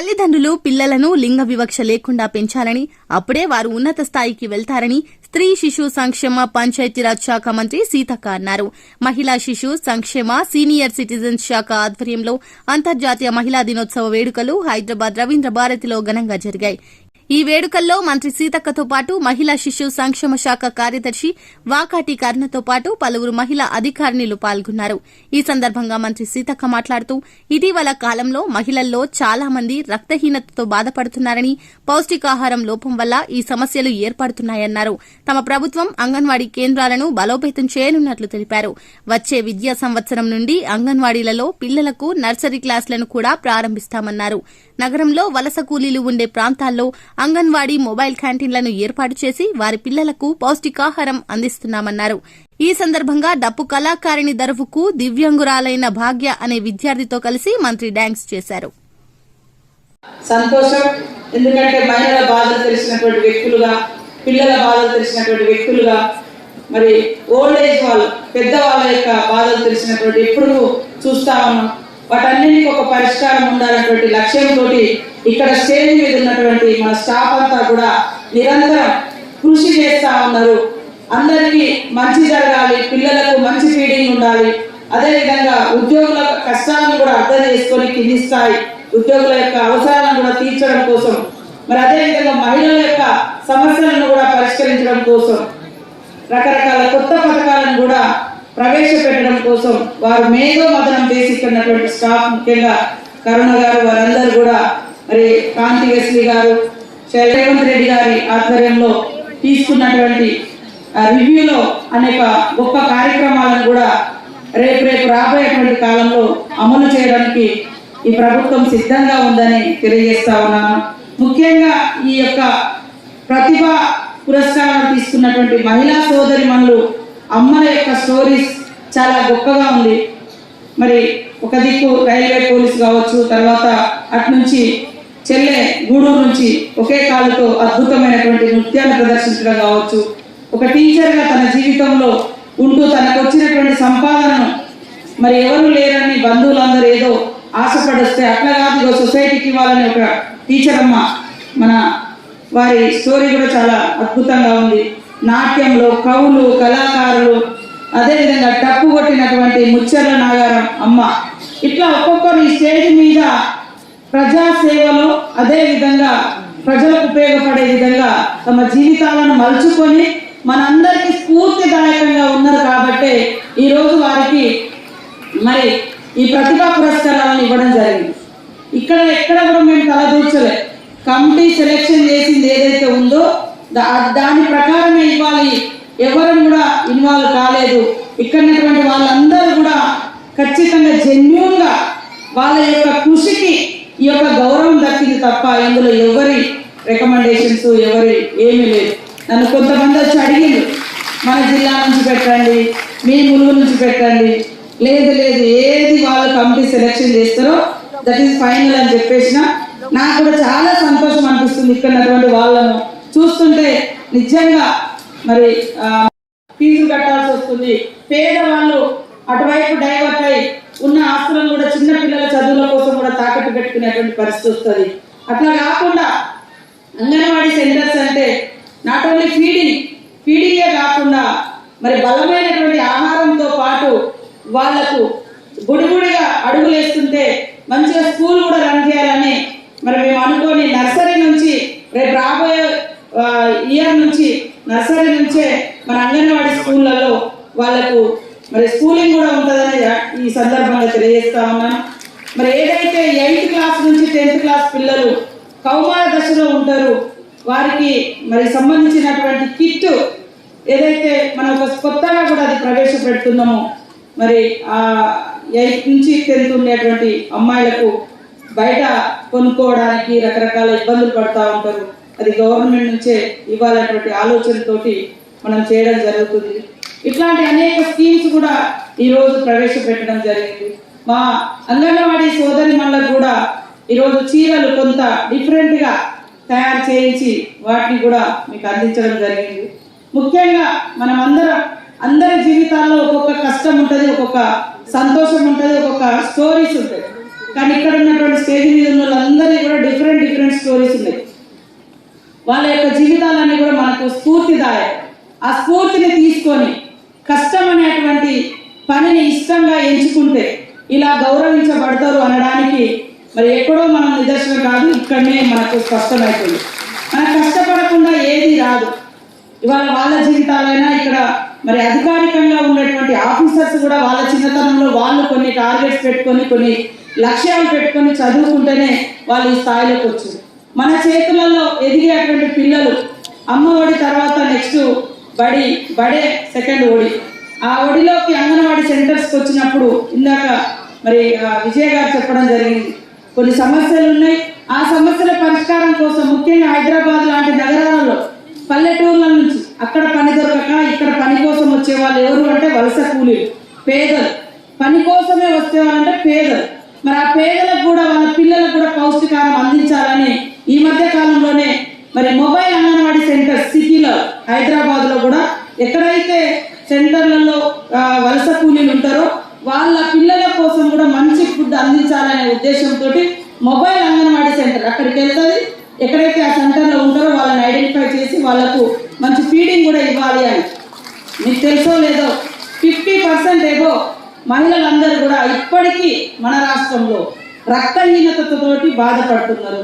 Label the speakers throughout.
Speaker 1: తల్లిదండ్రులు పిల్లలను లింగ వివక్ష లేకుండా పెంచాలని అప్పుడే వారు ఉన్నత స్థాయికి వెళ్తారని స్త్రీ శిశు సంక్షేమ పంచాయతీరాజ్ శాఖ మంత్రి సీతక్క అన్నారు. మహిళా శిశు సంక్షేమ సీనియర్ సిటిజన్స్ శాఖ ఆధ్వర్యంలో అంతర్జాతీయ మహిళా దినోత్సవ వేడుకలు హైదరాబాద్ రవీంద్ర భారతిలో ఘనంగా జరిగాయి. ఈ వేడుకల్లో మంత్రి సీతక్కతో పాటు మహిళా శిశు సంక్షేమ శాఖ కార్యదర్శి వాకాటి కర్ణతో పాటు పలువురు మహిళా అధికారిణులు పాల్గొన్నారు. ఈ సందర్భంగా మంత్రి సీతక్క మాట్లాడుతూ ఇటీవల కాలంలో మహిళల్లో చాలా మంది రక్తహీనతతో బాధపడుతున్నారని పౌష్టికాహారం లోపం వల్ల ఈ సమస్యలు ఏర్పడుతున్నాయన్నారు. తమ ప్రభుత్వం అంగన్వాడీ కేంద్రాలను బలోపేతం చేయనున్నట్లు తెలిపారు. వచ్చే విద్యా సంవత్సరం నుండి అంగన్వాడీలలో పిల్లలకు నర్సరీ క్లాసులను కూడా ప్రారంభిస్తామన్నారు. నగరంలో వలస కూలీలు ఉండే ప్రాంతాల్లో అంగన్వాడీ మొబైల్ క్యాంటీన్లను ఏర్పాటు చేసి వారి పిల్లలకు పౌష్టికాహారం అందిస్తున్నామన్నారు. ఈ సందర్భంగా డప్పు కళాకారిణి దరువుకు దివ్యంగురాలైన భాగ్య అనే విద్యార్థితో కలిసి మంత్రి డాన్స్ చేశారు.
Speaker 2: సంతోషం ఎందుకంటే మహిళల బాధలు తెలిసినటువంటి వ్యక్తులుగా పిల్లల బాధలు తెలిసినటువంటి వ్యక్తులుగా మరి ఓల్డ్ ఏజ్ వాళ్ళు పెద్దవాళ్ళ యొక్క బాధలు తెలిసినటువంటి ఎప్పుడు చూస్తా ఉన్నాం వాటన్నిటికీ ఒక పరిష్కారం ఉండాలన్నటువంటి లక్ష్యంతో ఇక్కడ స్టేజ్ మీద ఉన్నటువంటి మన స్టాఫ్ అంతా కూడా నిరంతరం కృషి చేస్తా ఉన్నారు. అందరికీ మంచి జరగాలి పిల్లలకు మంచి ఫీడింగ్ ఉండాలి. అదేవిధంగా ఉద్యోగుల కష్టాలను కూడా అర్థం చేసుకొని కింది స్థాయి ఉద్యోగుల యొక్క అవసరాలను కూడా తీర్చడం కోసం మరి అదేవిధంగా మహిళల యొక్క సమస్యలను కూడా పరిష్కరించడం కోసం రకరకాల కొత్త పథకాలను కూడా ప్రవేశపెట్టడం కోసం వారు మేధో మదనం చేసి ఇక్కడ స్టాఫ్ ముఖ్యంగా కరుణ గారు వారందరూ కూడా మరి కాంతి వెస్లీ గారు రేవంత్ రెడ్డి గారి ఆధ్వర్యంలో తీసుకున్నటువంటి రివ్యూలో అనేక గొప్ప కార్యక్రమాలను కూడా రేపు రేపు రాబోయేటువంటి కాలంలో అమలు చేయడానికి ఈ ప్రభుత్వం సిద్ధంగా ఉందని తెలియజేస్తా ఉన్నాను. ముఖ్యంగా ఈ యొక్క ప్రతిభ పురస్కారాలు తీసుకున్నటువంటి మహిళా సోదరి అమ్మల యొక్క స్టోరీస్ చాలా గొప్పగా ఉంది. మరి ఒక దిక్కు రైల్వే పోలీస్ కావచ్చు తర్వాత అట్నుంచి చెల్లె గూడూరు నుంచి ఒకే కాలుతో అద్భుతమైనటువంటి నృత్యాన్ని ప్రదర్శించడం కావచ్చు. ఒక టీచర్గా తన జీవితంలో ఉంటూ తనకు వచ్చినటువంటి సంపాదనను మరి ఎవరు లేరని బంధువులందరూ ఏదో ఆశపడొస్తే అట్లా కాదు సొసైటీకి ఇవ్వాలని ఒక టీచర్ అమ్మ మన వారి స్టోరీ కూడా చాలా అద్భుతంగా ఉంది. నాట్యంలో కవులు కళాకారులు అదేవిధంగా టప్పు కొట్టినటువంటి ముచ్చర్ల నాగారం అమ్మ. ఇట్లా ఒక్కొక్కరు ఈ స్టేజ్ మీద ప్రజా సేవలో అదే విధంగా ప్రజలకు ఉపయోగపడే విధంగా తమ జీవితాలను మలుచుకొని మనందరికీ స్ఫూర్తిదాయకంగా ఉన్నారు కాబట్టి ఈరోజు వారికి మరి ఈ ప్రతిభా పురస్కారాలను ఇవ్వడం జరిగింది. ఇక్కడ ఎక్కడ కూడా మేము తలదూర్చలే కమిటీ సెలెక్షన్ చేసింది ఏదైతే ఉందో దాని ప్రకారమే ఇవ్వాలి. ఎవరు కూడా ఇన్వాల్వ్ కాలేదు. ఇక్కడ వాళ్ళందరూ కూడా ఖచ్చితంగా జెన్యున్గా వాళ్ళ యొక్క కృషికి ఈ యొక్క గౌరవం దక్కింది తప్ప ఇందులో ఎవరి రికమెండేషన్స్ ఎవరి ఏమీ లేదు. నన్ను కొంతమంది వచ్చి అడిగింది మన జిల్లా నుంచి పెట్టండి మీ ములుగు నుంచి పెట్టండి. లేదు లేదు ఏది వాళ్ళు కమిటీ సెలెక్షన్ చేస్తారో దట్ ఈస్ ఫైనల్ అని చెప్పేసిన నాకు కూడా చాలా సంతోషం అనిపిస్తుంది ఇక్కడ వాళ్ళను. చూస్తుంటే నిజంగా మరి ఆ, ఫీజు కట్టాల్సి వస్తుంది. పేదవాళ్ళు అటువైపు డైవర్ట్ అయి ఉన్న ఆస్తులను కూడా చిన్న పిల్లల చదువుల కోసం కూడా తాకట్టు పెట్టుకునేటువంటి పరిస్థితి వస్తుంది. అట్లా కాకుండా అంగన్వాడీ సెంటర్స్ అంటే నాట్ ఓన్లీ ఫీడింగ్ ఫీడింగే కాకుండా మరి బలమైనటువంటి ఆహారంతో పాటు వాళ్ళకు గుడిగుడిగా అడుగులేస్తుంటే మంచిగా స్కూల్ కూడా రన్ చేయాలని మరి మేము అనుకొని నర్సరీ నుంచి రేపు రాబోయే ఆ, ఇయర్ నుంచి నర్సరీ నుంచే మన అంగన్వాడీ స్కూళ్ళలో వాళ్ళకు మరి స్కూలింగ్ కూడా ఉంటుందని ఈ సందర్భంగా తెలియజేస్తా ఉన్నాను మరి ఏదైతే ఎయిత్ క్లాస్ నుంచి టెన్త్ క్లాస్ పిల్లలు కౌమార దశలో ఉంటారు వారికి మరి సంబంధించినటువంటి కిట్ ఏదైతే మనం ఒక కొత్తగా కూడా అది ప్రవేశపెడుతున్నామో మరి ఆ ఎయిత్ నుంచి టెన్త్ ఉండేటువంటి అమ్మాయిలకు బయట కొనుక్కోవడానికి రకరకాల ఇబ్బందులు పడుతూ ఉంటారు. అది గవర్నమెంట్ నుంచే ఇవ్వాలన్నటువంటి ఆలోచనతోటి మనం చేయడం జరుగుతుంది. ఇట్లాంటి అనేక స్కీమ్స్ కూడా ఈరోజు ప్రవేశపెట్టడం జరిగింది. మా అంగన్వాడీ సోదరి మనలకు కూడా ఈరోజు చీరలు కొంత డిఫరెంట్గా తయారు చేయించి వాటిని కూడా మీకు అందించడం జరిగింది. ముఖ్యంగా మనం అందరం అందరి జీవితాల్లో ఒక్కొక్క కష్టం ఉంటుంది ఒక్కొక్క సంతోషం ఉంటుంది ఒక్కొక్క స్టోరీస్ ఉంటాయి. కానీ ఇక్కడ ఉన్నటువంటి స్టేజ్ మీద ఉన్న వాళ్ళందరికీ కూడా డిఫరెంట్ డిఫరెంట్ స్టోరీస్ ఉన్నాయి వాళ్ళ యొక్క జీవితాలన్నీ కూడా మనకు స్ఫూర్తిదాయ ఆ స్ఫూర్తిని తీసుకొని పనిని ఎంచుకుంటే ఇలా గౌరవించబడతారు అనడానికి మరి ఎక్కడో మనం నిదర్శనం కాదు ఇక్కడనే మనకు స్పష్టమవుతుంది మనం కష్టపడకుండా ఏది రాదు. ఇవాళ వాళ్ళ జీవితాలైనా ఇక్కడ మరి అధికారికంగా ఉన్నటువంటి ఆఫీసర్స్ కూడా వాళ్ళ చిన్నతనంలో వాళ్ళు కొన్ని టార్గెట్స్ పెట్టుకొని కొన్ని లక్ష్యాలు పెట్టుకొని చదువుకుంటేనే వాళ్ళు ఈ స్థాయిలోకి వచ్చారు. మన చేతులలో ఎదిగేటువంటి పిల్లలు అమ్మ ఒడి తర్వాత నెక్స్ట్ బడి బడే సెకండ్ ఓడి ఆ ఒడిలోకి అంగన్వాడీ సెంటర్స్కి వచ్చినప్పుడు ఇందాక మరి ఆ, విజయ్ గారు చెప్పడం జరిగింది. కొన్ని సమస్యలు ఉన్నాయి. ఆ సమస్యల పరిష్కారం కోసం ముఖ్యంగా హైదరాబాద్ లాంటి నగరాలలో పల్లెటూర్ల నుంచి అక్కడ పని దొరకక ఇక్కడ పని కోసం వచ్చే వాళ్ళు ఎవరు అంటే వలస కూలీలు పేదలు. పని కోసమే వచ్చే వాళ్ళంటే పేదలు. మరి ఆ పేదలకు కూడా వాళ్ళ పిల్లలకు కూడా పౌష్టికారం అందించాలని ఈ మధ్య కాలంలోనే మరి మొబైల్ అంగన్వాడీ సెంటర్ సిటీలో హైదరాబాద్లో కూడా ఎక్కడైతే సెంటర్లలో వలస కూలీలు ఉంటారో వాళ్ళ పిల్లల కోసం కూడా మంచి ఫుడ్ అందించాలనే ఉద్దేశంతో మొబైల్ అంగన్వాడీ సెంటర్ అక్కడికి వెళ్తుంది. ఎక్కడైతే ఆ సెంటర్లో ఉంటారో వాళ్ళని ఐడెంటిఫై చేసి వాళ్ళకు మంచి ఫీడింగ్ కూడా ఇవ్వాలి అని. మీకు తెలుసో లేదో ఫిఫ్టీ పర్సెంట్ ఏగో మహిళలందరూ కూడా ఇప్పటికీ మన రాష్ట్రంలో రక్తహీనతతోటి బాధపడుతున్నారు.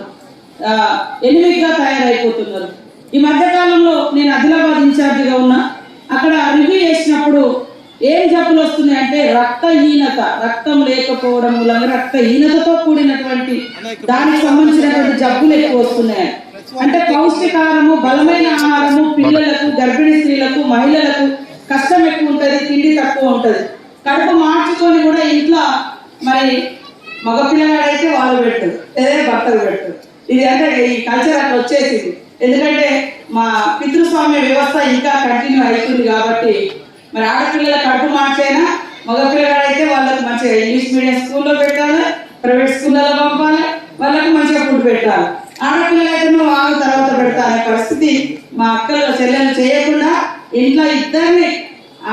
Speaker 2: ఎనిమిదిగా తయారైపోతున్నారు. ఈ మధ్యకాలంలో నేను ఆదిలాబాద్ ఇన్ఛార్జిగా ఉన్నా. అక్కడ రివ్యూ చేసినప్పుడు ఏం జబ్బులు వస్తున్నాయి అంటే రక్తహీనత రక్తం లేకపోవడం మూలంగా రక్తహీనతతో కూడినటువంటి దానికి సంబంధించినటువంటి జబ్బులు ఎక్కువ వస్తున్నాయి. అంటే పౌష్టికారము బలమైన ఆహారము పిల్లలకు గర్భిణీ స్త్రీలకు మహిళలకు కష్టం ఎక్కువ ఉంటుంది తిండి తక్కువ ఉంటుంది. కడుపు మార్చుకొని కూడా ఇంట్లో మరి మగపిల్లగాడైతే వాళ్ళు పెట్టదు లేదా భర్తలు పెట్టదు ఇది అంటే ఈ కల్చర్ అట్లా వచ్చేసింది. ఎందుకంటే మా పితృస్వామ్య వ్యవస్థ ఇంకా కంటిన్యూ అవుతుంది కాబట్టి మరి ఆడపిల్లల కడుపు మార్చైనా? మగ పిల్లగాడైతే వాళ్ళకి మంచిగా ఇంగ్లీష్ మీడియం స్కూల్లో పెట్టాలి ప్రైవేట్ స్కూళ్ళలో పంపాలి వాళ్ళకి మంచిగా ఫుడ్ పెట్టాలి. ఆడపిల్లలైతే నువ్వు ఆగు తర్వాత పెడతా అనే పరిస్థితి మా అక్కలు చెల్లెలు చేయకుండా ఇంట్లో ఇద్దరిని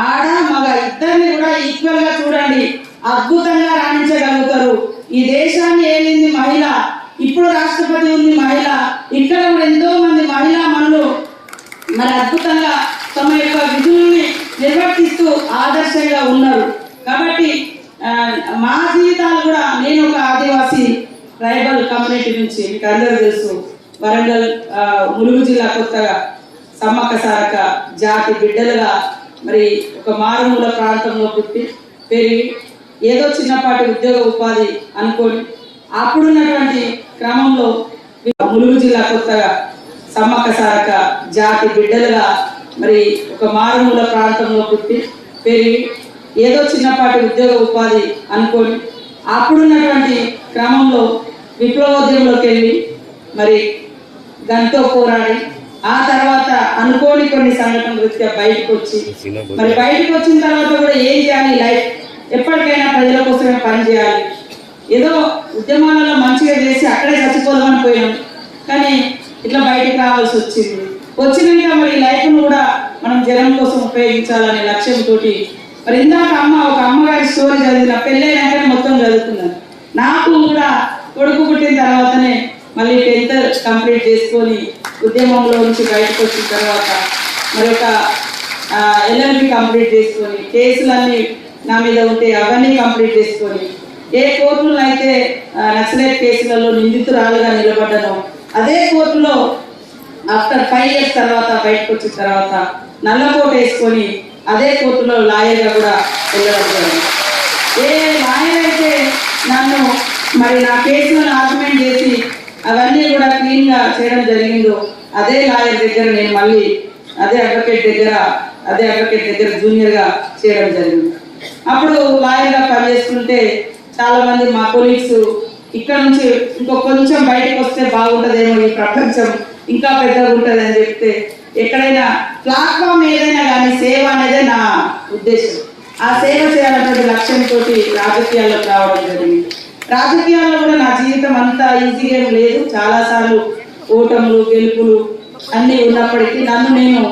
Speaker 2: ఆడ మగ ఇద్దరిని కూడా ఈక్వల్గా చూడండి. అద్భుతంగా రాణించగలుగుతారు. ఈ దేశాన్ని ఏలింది మహిళ. ఇప్పుడు రాష్ట్రపతి ఉంది మహిళ. ఇక్కడ కూడా ఎంతో మంది మరి అద్భుతంగా తమ యొక్క విధుల్ని నిర్వర్తిస్తూ ఆదర్శంగా ఉన్నారు. కాబట్టి మా జీవితాలు కూడా నేను ఒక ఆదివాసీ ట్రైబల్ కమ్యూనిటీ నుంచి మీకు అందరూ తెలుసు. వరంగల్ ములుగు జిల్లా కొత్తగా సమ్మక్క సారక జాతి బిడ్డలుగా మరి ఒక మారుమూల ప్రాంతంలో పుట్టి పెరిగి ఏదో చిన్నపాటి ఉద్యోగ ఉపాధి అనుకోని అప్పుడున్నటువంటి క్రమంలో ములుగు జిల్లా కొత్తగా సమ్మక్క సారక జాతి బిడ్డలుగా మరి ఒక మారుమూల ప్రాంతంలో పుట్టి పెరిగి ఏదో చిన్నపాటి ఉద్యోగ ఉపాధి అనుకొని అప్పుడున్నటువంటి క్రమంలో విప్లవోద్యమంలోకి వెళ్ళి మరి దాంతో పోరాడి ఆ తర్వాత అనుకోని కొన్ని సంఘటనల రీత్యా బయటకు వచ్చి మరి బయటకు వచ్చిన తర్వాత కూడా ఏం చేయాలి లైఫ్? ఎప్పటికైనా ప్రజల కోసమే పని చేయాలి. ఏదో ఉద్యమాలలో మంచిగా చేసి అక్కడే చచ్చిపోదామని పోయాం. కానీ ఇట్లా బయటకు రావాల్సి వచ్చింది. వచ్చినాక మరి లైఫ్ కూడా మనం జనం కోసం ఉపయోగించాలనే లక్ష్యంతో మరి ఇందాక అమ్మ ఒక అమ్మగారి స్టోరీ చదివిన పెళ్ళైనాకనే మొత్తం చదువుకున్నాను నాకు కూడా కొడుకు పుట్టిన తర్వాతనే మళ్ళీ టెన్త్ కంప్లీట్ చేసుకొని ఉద్యమంలో నుంచి బయటకు వచ్చిన తర్వాత మరి ఒక ఎల్ఎల్బి కంప్లీట్ చేసుకొని కేసులన్నీ నా మీద ఉంటే అవన్నీ కంప్లీట్ చేసుకొని ఏ కోర్టులను అయితే నక్సలైట్ కేసులలో నిందితురాలుగా నిలబడ్డానో అదే కోర్టులో ఆఫ్టర్ ఫైవ్ ఇయర్స్ తర్వాత బయటకు వచ్చిన తర్వాత నల్లకోట వేసుకొని అదే కోర్టులో లాయర్గా కూడా వెళ్ళడం జరిగింది. ఏ లాయర్ అయితే నన్ను మరి నా కేసులను ఆర్గ్యుమెంట్ చేసి అవన్నీ కూడా క్లీన్గా చేయడం జరిగిందో అదే లాయర్ దగ్గర నేను మళ్ళీ అదే అడ్వకేట్ దగ్గర అదే అడ్వకేట్ దగ్గర జూనియర్గా చేయడం జరిగింది. అప్పుడు లాయర్గా పనిచేస్తుంటే చాలామంది మా కొలీగ్స్ ఇక్కడ నుంచి ఇంకో కొంచెం బయటకు వస్తే బాగుంటదేమో ఈ ప్రపంచం ఇంకా పెద్దగా ఉంటది అని చెప్తే ఎక్కడైనా ప్లాట్ఫామ్ ఏదైనా కానీ సేవ అనేది నా ఉద్దేశం. ఆ సేవ చేయాలన్నటువంటి లక్ష్యంతో రాజకీయాల్లోకి రావడం జరిగింది. రాజకీయాల్లో కూడా నా జీవితం అంతా ఈజీగా ఏం లేదు. చాలా సార్లు ఓటములు గెలుపులు అన్నీ ఉన్నప్పటికీ నన్ను నేను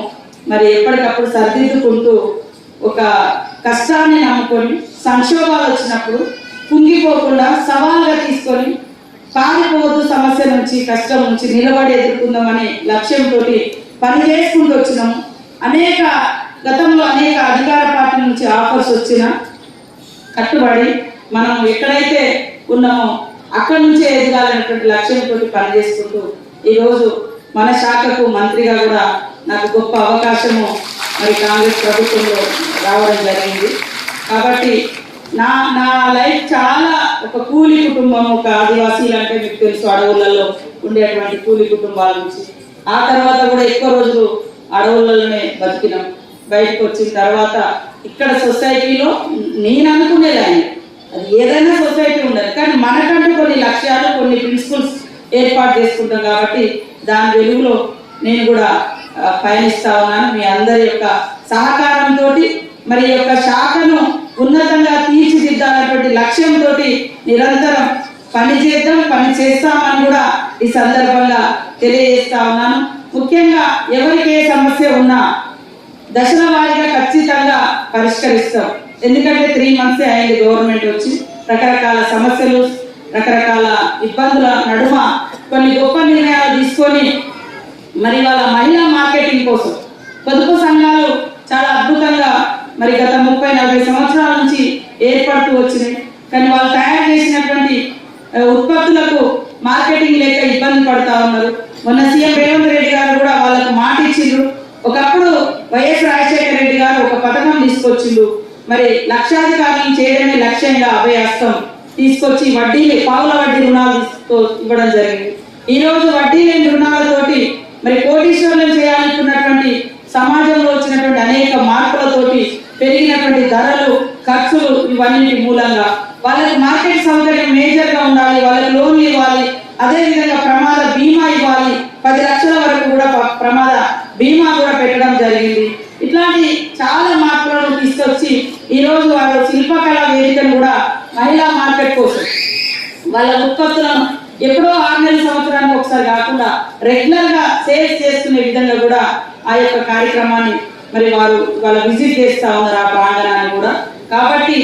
Speaker 2: మరి ఎప్పటికప్పుడు సరిదిద్దుకుంటూ ఒక కష్టాన్ని నమ్ముకొని సంక్షోభాలు వచ్చినప్పుడు కుంగిపోకుండా సవాల్గా తీసుకొని పారిపోవద్దు సమస్య నుంచి కష్టం నుంచి నిలబడి ఎదుర్కొందామనే లక్ష్యంతో పని చేసుకుంటూ వచ్చినాము. అనేక గతంలో అనేక అధికార పార్టీ నుంచి ఆఫర్స్ వచ్చిన కట్టుబడి మనం ఎక్కడైతే ఉన్నామో అక్కడి నుంచే ఎదగాలనేటువంటి లక్ష్యంతో పనిచేసుకుంటూ ఈరోజు మన శాఖకు మంత్రిగా కూడా నాకు గొప్ప అవకాశము మరి కాంగ్రెస్ ప్రభుత్వంలో రావడం జరిగింది. కాబట్టి నా నా లైఫ్ చాలా ఒక కూలి కుటుంబం ఒక ఆదివాసీలు అంటే మీకు తెలుసు అడవులలో ఉండేటువంటి కూలి కుటుంబాల నుంచి. ఆ తర్వాత కూడా ఎక్కువ రోజులు అడవులలోనే బతికినాం. బయటకు వచ్చిన తర్వాత ఇక్కడ సొసైటీలో నేను అనుకునేదాన్ని. అది ఏదైనా సొసైటీ ఉండదు. కానీ మనకంటూ కొన్ని లక్ష్యాలు కొన్ని ప్రిన్సిపల్స్ ఏర్పాటు చేసుకుంటాం కాబట్టి దాని వెలుగులో నేను కూడా పయనిస్తా ఉన్నాను. మీ అందరి యొక్క సహకారంతో మరి యొక్క శాఖను ఉన్నతంగా తీర్చిదిద్దాలన్నటువంటి లక్ష్యంతో నిరంతరం పని చేద్దాం పని చేస్తామని కూడా ఈ సందర్భంగా తెలియజేస్తా ఉన్నాను. ముఖ్యంగా ఎవరికి ఏ సమస్య ఉన్నా దశల వారీగా ఖచ్చితంగా పరిష్కరిస్తాం. ఎందుకంటే త్రీ మంత్స్ అయింది గవర్నమెంట్ వచ్చి. రకరకాల సమస్యలు రకరకాల ఇబ్బందుల నడుమ కొన్ని గొప్ప నిర్ణయాలు తీసుకొని మరి వాళ్ళ మహిళా మార్కెటింగ్ కోసం. పొదుపు సంఘాలు చాలా అద్భుతంగా మరి గత ముప్పై నలభై సంవత్సరాల నుంచి ఏర్పడుతూ వచ్చినాయి. కానీ వాళ్ళు తయారు చేసినటువంటి ఉత్పత్తులకు మార్కెటింగ్ లేక ఇబ్బంది పడతా ఉన్నారు. మొన్న సీఎం రేవంత్ రెడ్డి గారు కూడా వాళ్ళకు మాట ఇచ్చిండ్రు. ఒకప్పుడు వైఎస్ రాజశేఖర రెడ్డి గారు ఒక పథకం తీసుకొచ్చిండు మరి లక్షాధికారులను చేయడమే లక్ష్యంగా అభయాస్తం తీసుకొచ్చి వడ్డీ పావుల వడ్డీ రుణాలు ఇవ్వడం జరిగింది. ఈ రోజు వడ్డీ లేని రుణాలతోటి మరి కోటీశ్వరులను చేయాలనుకున్నటువంటి సమాజం వచ్చినటువంటి అనేక మార్పులతోటి పెరిగినటువంటి ధరలు ఖర్చులు ఇవన్నిటి మూలంగా వాళ్ళకి మార్కెట్ సౌకర్యం మేజర్గా ఉండాలి వాళ్ళకి లోన్లు ఇవ్వాలి అదే విధంగా ప్రమాద బీమా ఇవ్వాలి పది లక్షల వరకు కూడా ప- ప్రమాద బీమా కూడా పెట్టడం జరిగింది ఇట్లాంటి చాలా మార్పులను తీసుకొచ్చి ఈ రోజు వారు శిల్పకళా వేదికను కూడా మహిళా మార్కెట్ కోసం వాళ్ళ ఉత్పత్తులను ఎప్పుడో ఆరు నెలల సంవత్సరానికి ఒకసారి కాకుండా రెగ్యులర్గా సేల్స్ చేసుకునే విధంగా కూడా ఆ యొక్క కార్యక్రమాన్ని మరి వారు వాళ్ళ విజిట్ చేస్తా ఉన్నారు ఆ ప్రాంగణాన్ని కూడా. కాబట్టి